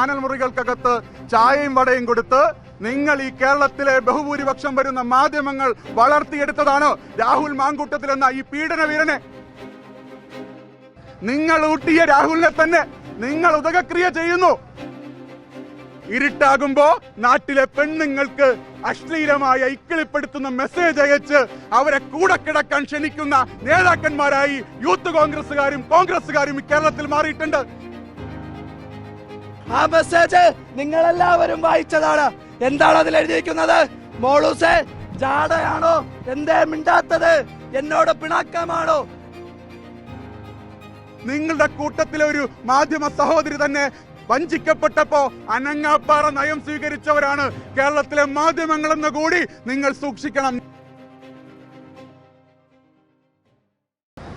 Channel മുറികൾക്കകത്ത് ചായയും വടയും കൊടുത്ത് നിങ്ങൾ ഈ കേരളത്തിലെ ബഹുഭൂരിപക്ഷം വരുന്ന മാധ്യമങ്ങൾ വളർത്തിയെടുത്തതാണ് രാഹുൽ മാങ്കൂട്ടത്തിൽ എന്ന ഈ പീഡന വീരനെ. നിങ്ങൾ ഊട്ടിയ രാഹുലിനെ തന്നെ നിങ്ങൾ ഉദകക്രിയ ചെയ്യുന്നു. ഇരുട്ടാകുമ്പോ നാട്ടിലെ പെണ്ണുങ്ങൾക്ക് അശ്ലീലമായ ഇക്കിളിപ്പെടുത്തുന്ന മെസ്സേജ് അയച്ച് അവരെ കൂടെ കിടക്കാൻ ക്ഷണിക്കുന്ന നേതാക്കന്മാരായി യൂത്ത് കോൺഗ്രസുകാരും കോൺഗ്രസുകാരും കേരളത്തിൽ മാറിയിട്ടുണ്ട്. ആ മെസ്സേജ് നിങ്ങൾ എല്ലാവരും വായിച്ചതാണ്. എന്താണ് അതിൽ എഴുതിയിരിക്കുന്നത്? മോളൂസെ ജാടയാണോ? എന്തേ മിണ്ടാത്തത്? എന്നോട് പിണക്കമാണോ? നിങ്ങളുടെ കൂട്ടത്തിലെ ഒരു മാധ്യമ സഹോദരി തന്നെ വഞ്ചിക്കപ്പെട്ടപ്പോ അനങ്ങാപ്പാറ നയം സ്വീകരിച്ചവരാണ് കേരളത്തിലെ മാധ്യമങ്ങളെന്ന് കൂടി നിങ്ങൾ സൂക്ഷിക്കണം.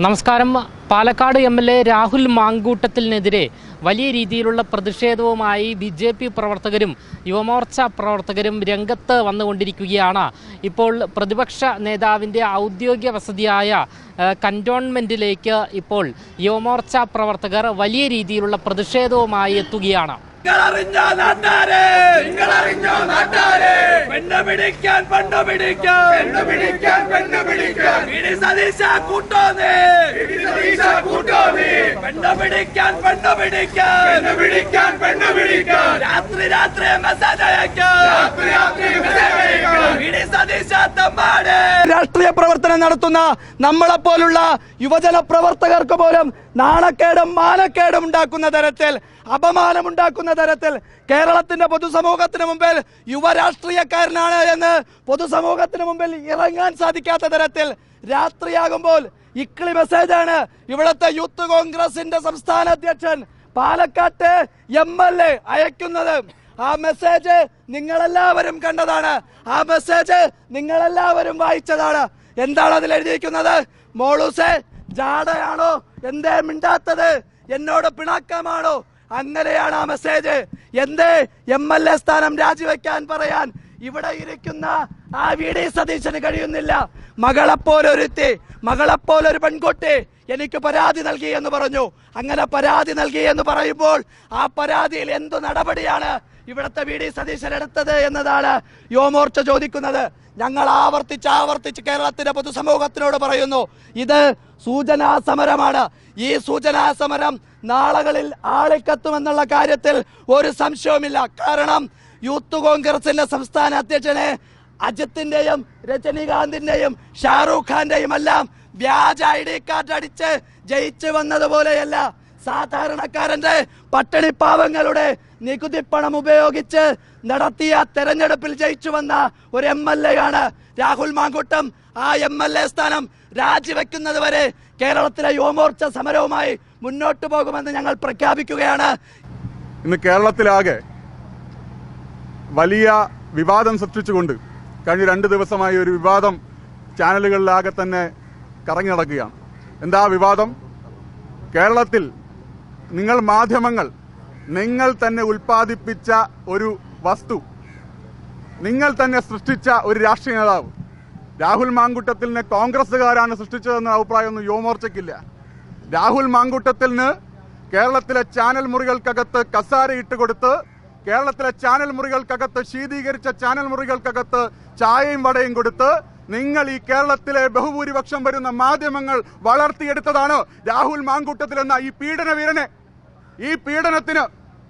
നമസ്കാരം. Palakkad M L A Rahul മാങ്കൂട്ടത്തിനെതിരെ വലിയ രീതിയിലുള്ള പ്രതിഷേധവുമായി ബി ജെ പി പ്രവർത്തകരും യുവമോർച്ച പ്രവർത്തകരും രംഗത്ത് വന്നുകൊണ്ടിരിക്കുകയാണ്. ഇപ്പോൾ പ്രതിപക്ഷ നേതാവിന്റെ ഔദ്യോഗിക വസതിയായ കന്റോൺമെന്റിലേക്ക് ഇപ്പോൾ യുവമോർച്ച പ്രവർത്തകർ വലിയ രീതിയിലുള്ള പ്രതിഷേധവുമായി എത്തുകയാണ്. സതീശ പെണ്ണ പെണ്ണ് പിടിക്കാൻ പെണ്ണ പിടിക്കാൻ. പെണ്ണ പിടിക്കാൻ പെണ്ണ് പിടിക്കാൻ. രാത്രി രാത്രി മെസ്സേജ് രാത്രി രാത്രി മെസ്സേജ് അയക്കാൻ ഇടി സതീശ തമ്മാട് രാഷ്ട്രീയ പ്രവർത്തനം നടത്തുന്ന നമ്മളെ പോലുള്ള യുവജന പ്രവർത്തകർക്ക് പോലും നാണക്കേടും മാനക്കേടും ഉണ്ടാക്കുന്ന തരത്തിൽ അപമാനമുണ്ടാക്കുന്ന തരത്തിൽ കേരളത്തിന്റെ പൊതുസമൂഹത്തിന് മുമ്പിൽ യുവ രാഷ്ട്രീയക്കാരനാണ് എന്ന് പൊതുസമൂഹത്തിന് മുമ്പിൽ ഇറങ്ങാൻ സാധിക്കാത്ത തരത്തിൽ രാത്രിയാകുമ്പോൾ ഇക്കിളി മെസ്സേജാണ് ഇവിടുത്തെ യൂത്ത് കോൺഗ്രസിന്റെ സംസ്ഥാന അധ്യക്ഷൻ പാലക്കാട്ട് എം എൽ എ അയക്കുന്നത്. ആ മെസ്സേജ് നിങ്ങളെല്ലാവരും കണ്ടതാണ്. ആ മെസ്സേജ് നിങ്ങളെല്ലാവരും വായിച്ചതാണ്. എന്താണ് അതിൽ എഴുതിയിരിക്കുന്നത്? മോളൂസെ ജാടയാണോ? എന്തേ മിണ്ടാത്തത്? എന്നോട് പിണക്കമാണോ? അങ്ങനെയാണ് ആ മെസ്സേജ്. എന്തേ എം എൽ എ സ്ഥാനം രാജിവെക്കാൻ പറയാൻ ഇവിടെ ഇരിക്കുന്ന ആ വി ഡി സതീശന് കഴിയുന്നില്ല. മകളെപ്പോലൊരുത്തി മകളെപ്പോലൊരു പെൺകുട്ടി എനിക്ക് പരാതി നൽകി എന്ന് പറഞ്ഞു. അങ്ങനെ പരാതി നൽകി എന്ന് പറയുമ്പോൾ ആ പരാതിയിൽ എന്തു നടപടിയാണ് ഇവിടുത്തെ വി ഡി സതീശൻ എടുത്തത് എന്നതാണ് യുവമോർച്ച ചോദിക്കുന്നത്. ഞങ്ങൾ ആവർത്തിച്ച് ആവർത്തിച്ച് കേരളത്തിന്റെ പൊതുസമൂഹത്തിനോട് പറയുന്നു ഇത് സൂചനാ സമരമാണ് ഈ സൂചനാ സമരം നാളുകളിൽ ആളിക്കത്തുമെന്നുള്ള കാര്യത്തിൽ ഒരു സംശയവുമില്ല. കാരണം യൂത്ത് കോൺഗ്രസിന്റെ സംസ്ഥാന അധ്യക്ഷനെ അജിത്തിന്റെയും രജനീകാന്തിന്റെയും ഷാറൂഖ് ഖാന്റെയും എല്ലാം വ്യാജ ഐ ഡി കാർഡ് അടിച്ച് ജയിച്ചു വന്നതുപോലെയല്ല. സാധാരണക്കാരന്റെ പട്ടിണിപ്പാവങ്ങളുടെ നികുതി പണം ഉപയോഗിച്ച് നടത്തിയ തെരഞ്ഞെടുപ്പിൽ ജയിച്ചു വന്ന ഒരു എം എൽ എ ആണ് രാഹുൽ മാങ്കൂട്ടം. ആ എം എൽ എ സ്ഥാനം രാജിവെക്കുന്നത് വരെ കേരളത്തിലെ യുവമോർച്ച സമരവുമായി മുന്നോട്ട് പോകുമെന്ന് ഞങ്ങൾ പ്രഖ്യാപിക്കുകയാണ്. ഇന്ന് കേരളത്തിലാകെ വലിയ വിവാദം സൃഷ്ടിച്ചുകൊണ്ട് കഴിഞ്ഞ രണ്ട് ദിവസമായി ഒരു വിവാദം ചാനലുകളിലാകെ തന്നെ കറങ്ങി നടക്കുകയാണ്. എന്താ വിവാദം? കേരളത്തിൽ നിങ്ങൾ മാധ്യമങ്ങൾ നിങ്ങൾ തന്നെ ഉൽപ്പാദിപ്പിച്ച ഒരു വസ്തു നിങ്ങൾ തന്നെ സൃഷ്ടിച്ച ഒരു രാഷ്ട്രീയ നേതാവ്. രാഹുൽ മാങ്കുട്ടത്തിലിനെ കോൺഗ്രസ്സുകാരാണ് സൃഷ്ടിച്ചതെന്ന അഭിപ്രായമൊന്നും യുവമോർച്ചയ്ക്കില്ല. രാഹുൽ മാങ്കുട്ടത്തിന് കേരളത്തിലെ ചാനൽ മുറികൾക്കകത്ത് കസാര ഇട്ട് കൊടുത്ത് കേരളത്തിലെ ചാനൽ മുറികൾക്കകത്ത് ശീതീകരിച്ച ചാനൽ മുറികൾക്കകത്ത് ചായയും വടയും കൊടുത്ത് നിങ്ങൾ ഈ കേരളത്തിലെ ബഹുഭൂരിപക്ഷം വരുന്ന മാധ്യമങ്ങൾ വളർത്തിയെടുത്തതാണ് രാഹുൽ മാങ്കൂട്ടത്തിൽ എന്ന ഈ പീഡന വീരനെ. ഈ പീഡനത്തിന്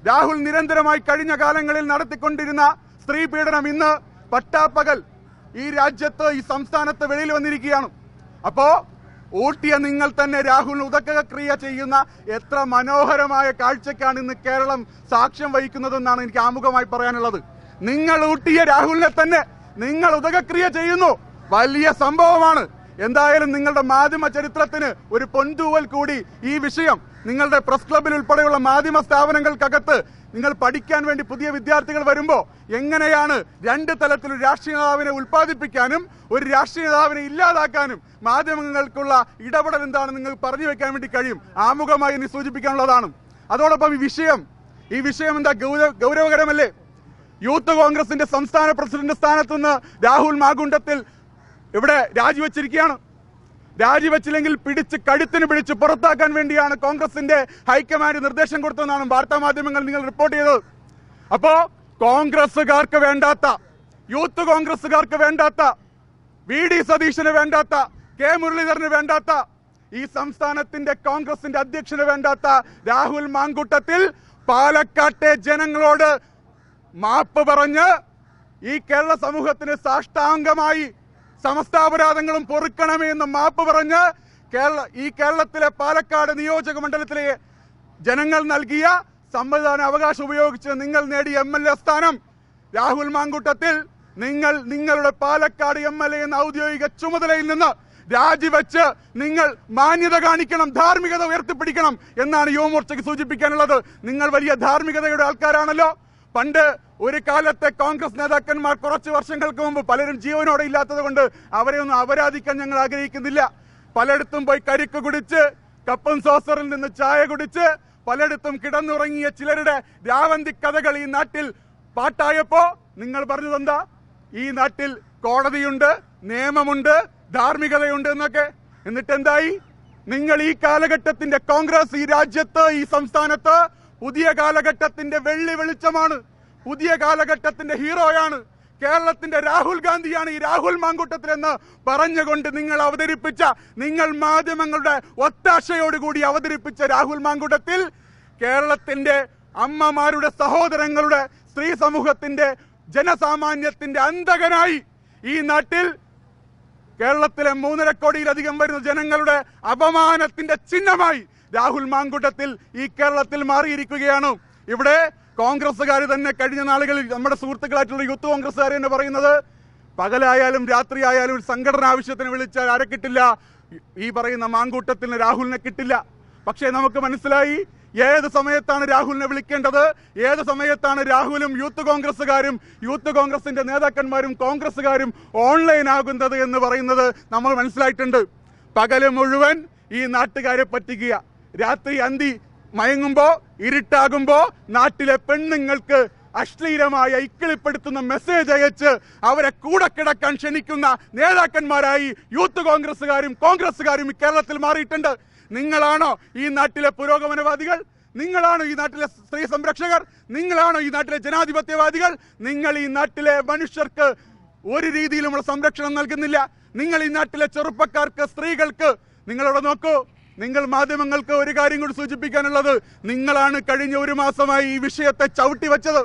രാഹുൽ നിരന്തരമായി കഴിഞ്ഞ കാലങ്ങളിൽ നടത്തിക്കൊണ്ടിരുന്ന സ്ത്രീ പീഡനം ഇന്ന് പട്ടാപ്പകൽ ഈ രാജ്യത്ത് ഈ സംസ്ഥാനത്ത് വെളിയിൽ വന്നിരിക്കുകയാണ്. അപ്പോ ഊട്ടിയ നിങ്ങൾ തന്നെ രാഹുൽ ഉദകക്രിയ ചെയ്യുന്ന എത്ര മനോഹരമായ കാഴ്ചക്കാണ് ഇന്ന് കേരളം സാക്ഷ്യം വഹിക്കുന്നതെന്നാണ് എനിക്ക് ആമുഖമായി പറയാനുള്ളത്. നിങ്ങൾ ഊട്ടിയ രാഹുലിനെ തന്നെ നിങ്ങൾ ഉദകക്രിയ ചെയ്യുന്നു. വലിയ സംഭവമാണ്. എന്തായാലും നിങ്ങളുടെ മാധ്യമ ചരിത്രത്തിന് ഒരു പൊൻതൂവൽ കൂടി ഈ വിഷയം നിങ്ങളുടെ പ്രസ് ക്ലബിൽ ഉൾപ്പെടെയുള്ള മാധ്യമ സ്ഥാപനങ്ങൾക്കകത്ത് നിങ്ങൾ പഠിക്കാൻ വേണ്ടി പുതിയ വിദ്യാർത്ഥികൾ വരുമ്പോൾ എങ്ങനെയാണ് രണ്ട് തലത്തിൽ ഒരു രാഷ്ട്രീയ നേതാവിനെ ഉൽപ്പാദിപ്പിക്കാനും ഒരു രാഷ്ട്രീയ നേതാവിനെ ഇല്ലാതാക്കാനും മാധ്യമങ്ങൾക്കുള്ള ഇടപെടൽ എന്താണെന്ന് നിങ്ങൾ പറഞ്ഞു വെക്കാൻ വേണ്ടി കഴിയും? ആമുഖമായി ഇനി സൂചിപ്പിക്കാനുള്ളതാണ്. അതോടൊപ്പം ഈ വിഷയം ഈ വിഷയം എന്താ ഗൗരവ ഗൗരവകരമല്ലേ? യൂത്ത് കോൺഗ്രസിന്റെ സംസ്ഥാന പ്രസിഡന്റ് സ്ഥാനത്തുനിന്ന് രാഹുൽ മാഗുണ്ടത്തിൽ ഇവിടെ രാജിവെച്ചിരിക്കുകയാണ്. രാജിവെച്ചില്ലെങ്കിൽ പിടിച്ച് കഴുത്തിന് പിടിച്ച് പുറത്താക്കാൻ വേണ്ടിയാണ് കോൺഗ്രസിന്റെ ഹൈക്കമാൻഡ് നിർദ്ദേശം കൊടുത്തതെന്നാണ് വാർത്താ മാധ്യമങ്ങൾ നിങ്ങൾ റിപ്പോർട്ട് ചെയ്തത്. അപ്പോ കോൺഗ്രസുകാർക്ക് വേണ്ടാത്ത യൂത്ത് കോൺഗ്രസുകാർക്ക് വേണ്ടാത്ത വി ഡി സതീശന് വേണ്ടാത്ത കെ മുരളീധരന് വേണ്ടാത്ത ഈ സംസ്ഥാനത്തിന്റെ കോൺഗ്രസിന്റെ അധ്യക്ഷന് വേണ്ടാത്ത രാഹുൽ മാങ്കൂട്ടത്തിൽ പാലക്കാട്ടെ ജനങ്ങളോട് മാപ്പ് പറഞ്ഞ് ഈ കേരള സമൂഹത്തിന് സാഷ്ടാംഗമായി സമസ്താപരാധങ്ങളും പൊറുക്കണമേ എന്ന് മാപ്പ് പറഞ്ഞ് കേരള ഈ കേരളത്തിലെ പാലക്കാട് നിയോജക മണ്ഡലത്തിലെ ജനങ്ങൾ നൽകിയ സമ്മതിദാന അവകാശം ഉപയോഗിച്ച് നിങ്ങൾ നേടിയ എം എൽ എ സ്ഥാനം രാഹുൽ മാങ്കൂട്ടത്തിൽ നിങ്ങൾ നിങ്ങളുടെ പാലക്കാട് എം എൽ എ എന്ന ഔദ്യോഗിക ചുമതലയിൽ നിന്ന് രാജിവെച്ച് നിങ്ങൾ മാന്യത കാണിക്കണം ധാർമ്മികത ഉയർത്തിപ്പിടിക്കണം എന്നാണ് യുവമോർച്ചയ്ക്ക് സൂചിപ്പിക്കാനുള്ളത്. നിങ്ങൾ വലിയ ധാർമ്മികതയുടെ ആൾക്കാരാണല്ലോ. പണ്ട് ഒരു കാലത്തെ കോൺഗ്രസ് നേതാക്കന്മാർ കുറച്ച് വർഷങ്ങൾക്ക് മുമ്പ് പലരും ജീവനോടെ ഇല്ലാത്തത് കൊണ്ട് അവരെ ഒന്നും അപരാധിക്കാൻ ഞങ്ങൾ ആഗ്രഹിക്കുന്നില്ല. പലയിടത്തും പോയി കരിക്ക് കുടിച്ച് കപ്പൻ സോസറിൽ നിന്ന് ചായ കുടിച്ച് പലയിടത്തും കിടന്നുറങ്ങിയ ചിലരുടെ രാവന്തി കഥകൾ ഈ നാട്ടിൽ പാട്ടായപ്പോ നിങ്ങൾ പറഞ്ഞതെന്താ ഈ നാട്ടിൽ കോടതിയുണ്ട് നിയമമുണ്ട് ധാർമ്മികതയുണ്ട് എന്നൊക്കെ. എന്നിട്ട് എന്തായി നിങ്ങൾ ഈ കാലഘട്ടത്തിന്റെ കോൺഗ്രസ് ഈ രാജ്യത്ത് ഈ സംസ്ഥാനത്ത് പുതിയ കാലഘട്ടത്തിന്റെ വെള്ളി വെളിച്ചമാണ്. പുതിയ കാലഘട്ടത്തിന്റെ ഹീറോയാണ് കേരളത്തിന്റെ രാഹുൽ ഗാന്ധിയാണ് ഈ രാഹുൽ മാങ്കൂട്ടത്തിൽ എന്ന് പറഞ്ഞുകൊണ്ട് നിങ്ങൾ അവതരിപ്പിച്ച നിങ്ങൾ മാധ്യമങ്ങളുടെ ഒത്താശയോടുകൂടി അവതരിപ്പിച്ച രാഹുൽ മാങ്കൂട്ടത്തിൽ കേരളത്തിന്റെ അമ്മമാരുടെ സഹോദരങ്ങളുടെ സ്ത്രീ സമൂഹത്തിന്റെ ജനസാമാന്യത്തിന്റെ അന്തകനായി ഈ നാട്ടിൽ കേരളത്തിലെ മൂന്നര കോടിയിലധികം വരുന്ന ജനങ്ങളുടെ അപമാനത്തിന്റെ ചിഹ്നമായി രാഹുൽ മാങ്കൂട്ടത്തിൽ ഈ കേരളത്തിൽ മാറിയിരിക്കുകയാണ്. ഇവിടെ കോൺഗ്രസ്സുകാർ തന്നെ കഴിഞ്ഞ നാളുകളിൽ നമ്മുടെ സുഹൃത്തുക്കളായിട്ടുള്ള യൂത്ത് കോൺഗ്രസ്സുകാർ തന്നെ പറയുന്നത് പകലായാലും രാത്രിയായാലും ഒരു സംഘടന ആവശ്യത്തിന് വിളിച്ചാൽ ആരെ കിട്ടില്ല? ഈ പറയുന്ന മാങ്കൂട്ടത്തിന് രാഹുലിനെ കിട്ടില്ല. പക്ഷേ നമുക്ക് മനസ്സിലായി ഏത് സമയത്താണ് രാഹുലിനെ വിളിക്കേണ്ടത്? ഏത് സമയത്താണ് രാഹുലും യൂത്ത് കോൺഗ്രസ്സുകാരും യൂത്ത് കോൺഗ്രസിന്റെ നേതാക്കന്മാരും കോൺഗ്രസ്സുകാരും ഓൺലൈൻ ആകുന്നത് എന്ന് പറയുന്നത് നമ്മൾ മനസ്സിലായിട്ടുണ്ട്. പകൽ മുഴുവൻ ഈ നാട്ടുകാരെ പറ്റിക്കുക. രാത്രി അന്തി മയങ്ങുമ്പോ ഇരുട്ടാകുമ്പോ നാട്ടിലെ പെണ്ണുങ്ങൾക്ക് അശ്ലീലമായ ഇക്കിളിപ്പെടുത്തുന്ന മെസ്സേജ് അയച്ച് അവരെ കൂടെ കിടക്കാൻ ക്ഷണിക്കുന്ന നേതാക്കന്മാരായി യൂത്ത് കോൺഗ്രസ്സുകാരും കോൺഗ്രസ്സുകാരും കേരളത്തിൽ മാറിയിട്ടുണ്ട്. നിങ്ങളാണോ ഈ നാട്ടിലെ പുരോഗമനവാദികൾ? നിങ്ങളാണോ ഈ നാട്ടിലെ സ്ത്രീ സംരക്ഷകർ? നിങ്ങളാണോ ഈ നാട്ടിലെ ജനാധിപത്യവാദികൾ? നിങ്ങൾ ഈ നാട്ടിലെ മനുഷ്യർക്ക് ഒരു രീതിയിലുമുള്ള സംരക്ഷണം നൽകുന്നില്ല. നിങ്ങൾ ഈ നാട്ടിലെ ചെറുപ്പക്കാർക്ക് സ്ത്രീകൾക്ക് നിങ്ങളവിടെ നോക്കൂ. നിങ്ങൾ മാധ്യമങ്ങൾക്ക് ഒരു കാര്യം കൂടി സൂചിപ്പിക്കാനുള്ളത്. നിങ്ങളാണ് കഴിഞ്ഞ ഒരു മാസമായി ഈ വിഷയത്തെ ചവിട്ടി വെച്ചത്.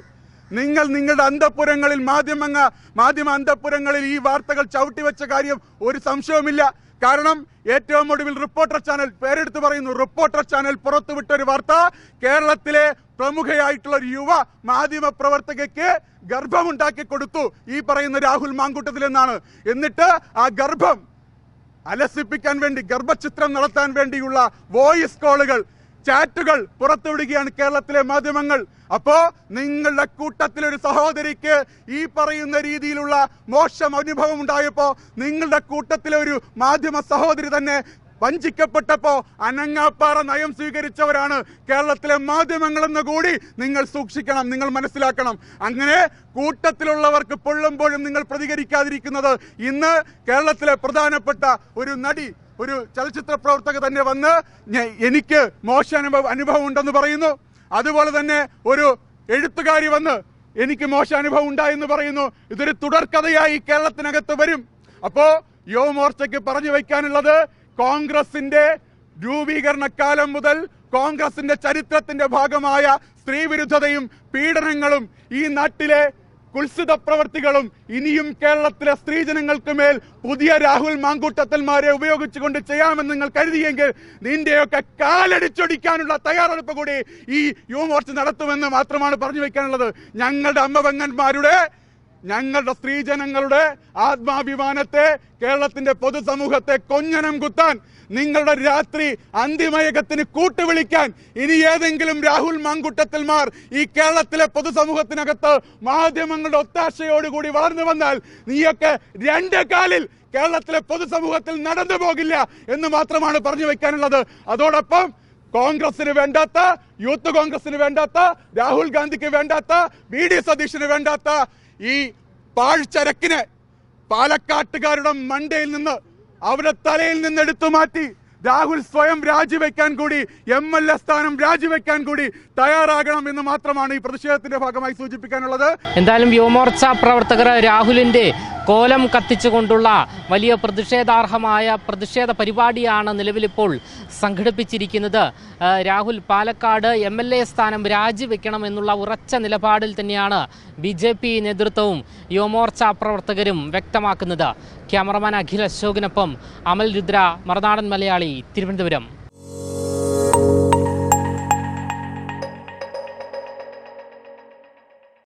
നിങ്ങൾ നിങ്ങളുടെ അന്തപ്പുരങ്ങളിൽ മാധ്യമങ്ങ മാധ്യമ അന്തപ്പുരങ്ങളിൽ ഈ വാർത്തകൾ ചവിട്ടി വെച്ച കാര്യം ഒരു സംശയവുമില്ല. കാരണം ഏറ്റവും ഒടുവിൽ റിപ്പോർട്ടർ ചാനൽ പേരെടുത്ത് പറയുന്നു. റിപ്പോർട്ടർ ചാനൽ പുറത്തുവിട്ട ഒരു വാർത്ത കേരളത്തിലെ പ്രമുഖയായിട്ടുള്ള ഒരു യുവ മാധ്യമ പ്രവർത്തകയ്ക്ക് ഗർഭമുണ്ടാക്കി കൊടുത്തു. ഈ പറയുന്ന രാഹുൽ മാങ്കൂട്ടത്തിൽ എന്നാണ്. എന്നിട്ട് ആ ഗർഭം അലസിപ്പിക്കാൻ വേണ്ടി ഗർഭചിത്രം നടത്താൻ വേണ്ടിയുള്ള വോയിസ് കോളുകൾ ചാറ്റുകൾ പുറത്തുവിടുകയാണ് കേരളത്തിലെ മാധ്യമങ്ങൾ. അപ്പോ നിങ്ങളുടെ കൂട്ടത്തിൽ ഒരു സഹോദരിക്ക് ഈ പറയുന്ന രീതിയിലുള്ള മോശം അനുഭവം ഉണ്ടായപ്പോ നിങ്ങളുടെ കൂട്ടത്തിലെ ഒരു മാധ്യമ സഹോദരി തന്നെ വഞ്ചിക്കപ്പെട്ടപ്പോ അനങ്ങാപ്പാറ നയം സ്വീകരിച്ചവരാണ് കേരളത്തിലെ മാധ്യമങ്ങളെന്ന് കൂടി നിങ്ങൾ സൂക്ഷിക്കണം നിങ്ങൾ മനസ്സിലാക്കണം. അങ്ങനെ കൂട്ടത്തിലുള്ളവർക്ക് പൊള്ളുമ്പോഴും നിങ്ങൾ പ്രതികരിക്കാതിരിക്കുന്നത് ഇന്ന് കേരളത്തിലെ പ്രധാനപ്പെട്ട ഒരു നടി ഒരു ചലച്ചിത്ര പ്രവർത്തക തന്നെ വന്ന് എനിക്ക് മോശ അനുഭവം അനുഭവം ഉണ്ടെന്ന് പറയുന്നു. അതുപോലെ തന്നെ ഒരു എഴുത്തുകാരി വന്ന് എനിക്ക് മോശ അനുഭവം ഉണ്ടായെന്ന് പറയുന്നു. ഇതൊരു തുടർക്കഥയായി കേരളത്തിനകത്ത് വരും. അപ്പോ യുവമോർച്ചയ്ക്ക് പറഞ്ഞു വയ്ക്കാനുള്ളത് കോൺഗ്രസിന്റെ രൂപീകരണ കാലം മുതൽ കോൺഗ്രസിന്റെ ചരിത്രത്തിന്റെ ഭാഗമായ സ്ത്രീവിരുദ്ധതയും പീഡനങ്ങളും ഈ നാട്ടിലെ കുൽസിത പ്രവർത്തികളും ഇനിയും കേരളത്തിലെ സ്ത്രീജനങ്ങൾക്ക് മേൽ പുതിയ രാഹുൽ മാങ്കൂട്ടത്തന്മാരെ ഉപയോഗിച്ചുകൊണ്ട് ചെയ്യാമെന്ന് നിങ്ങൾ കരുതിയെങ്കിൽ നിന്റെയൊക്കെ കാലടിച്ചൊടിക്കാനുള്ള തയ്യാറെടുപ്പ് കൂടി ഈ യുവമോർച്ച നടത്തുമെന്ന് മാത്രമാണ് പറഞ്ഞു വെക്കാനുള്ളത്. ഞങ്ങളുടെ അമ്മപെങ്ങന്മാരുടെ ഞങ്ങളുടെ സ്ത്രീജനങ്ങളുടെ ആത്മാഭിമാനത്തെ കേരളത്തിന്റെ പൊതുസമൂഹത്തെ കൊഞ്ഞനം കുത്താൻ നിങ്ങളുടെ രാത്രി അന്തിമയകത്തിന് കൂട്ടുവിളിക്കാൻ ഇനി ഏതെങ്കിലും രാഹുൽ മാങ്കുട്ടത്തിൽമാർ ഈ കേരളത്തിലെ പൊതുസമൂഹത്തിനകത്ത് മാധ്യമങ്ങളുടെ ഒത്താശയോടുകൂടി വളർന്നു വന്നാൽ നീയൊക്കെ രണ്ട് കാലിൽ കേരളത്തിലെ പൊതുസമൂഹത്തിൽ നടന്നു പോകില്ല എന്ന് മാത്രമാണ് പറഞ്ഞു വെക്കാനുള്ളത്. അതോടൊപ്പം കോൺഗ്രസിന് വേണ്ടാത്ത യൂത്ത് കോൺഗ്രസിന് വേണ്ടാത്ത രാഹുൽ ഗാന്ധിക്ക് വേണ്ടാത്ത ബി ഡി സതീഷിന് വേണ്ടാത്ത ഈ പാഴ്ചരക്കിനെ പാലക്കാട്ടുകാരുടെ മണ്ടയിൽ നിന്ന് അവരുടെ തലയിൽ നിന്ന് എടുത്തു മാറ്റി രാഹുൽ സ്വയം രാജിവെക്കാൻ കൂടി എം എൽ എ സ്ഥാനം രാജിവെക്കാൻ കൂടി തയ്യാറാകണം എന്ന് മാത്രമാണ് ഈ പ്രതിഷേധത്തിന്റെ ഭാഗമായി സൂചിപ്പിക്കാനുള്ളത്. എന്തായാലും യുവമോർച്ച പ്രവർത്തകർ രാഹുലിന്റെ കോലം കത്തിച്ചുകൊണ്ടുള്ള വലിയ പ്രതിഷേധാർഹമായ പ്രതിഷേധ പരിപാടിയാണ് നിലവിലിപ്പോൾ സംഘടിപ്പിച്ചിരിക്കുന്നത്. Rahul Palakkad M L A സ്ഥാനം രാജിവെക്കണം എന്നുള്ള ഉറച്ച നിലപാടിൽ തന്നെയാണ് ബി ജെ പി നേതൃത്വവും യുവമോർച്ച പ്രവർത്തകരും വ്യക്തമാക്കുന്നത്. ക്യാമറമാൻ അഖിൽ അശോകിനൊപ്പം അമൽ രുദ്ര മറുനാടൻ മലയാളി തിരുവനന്തപുരം.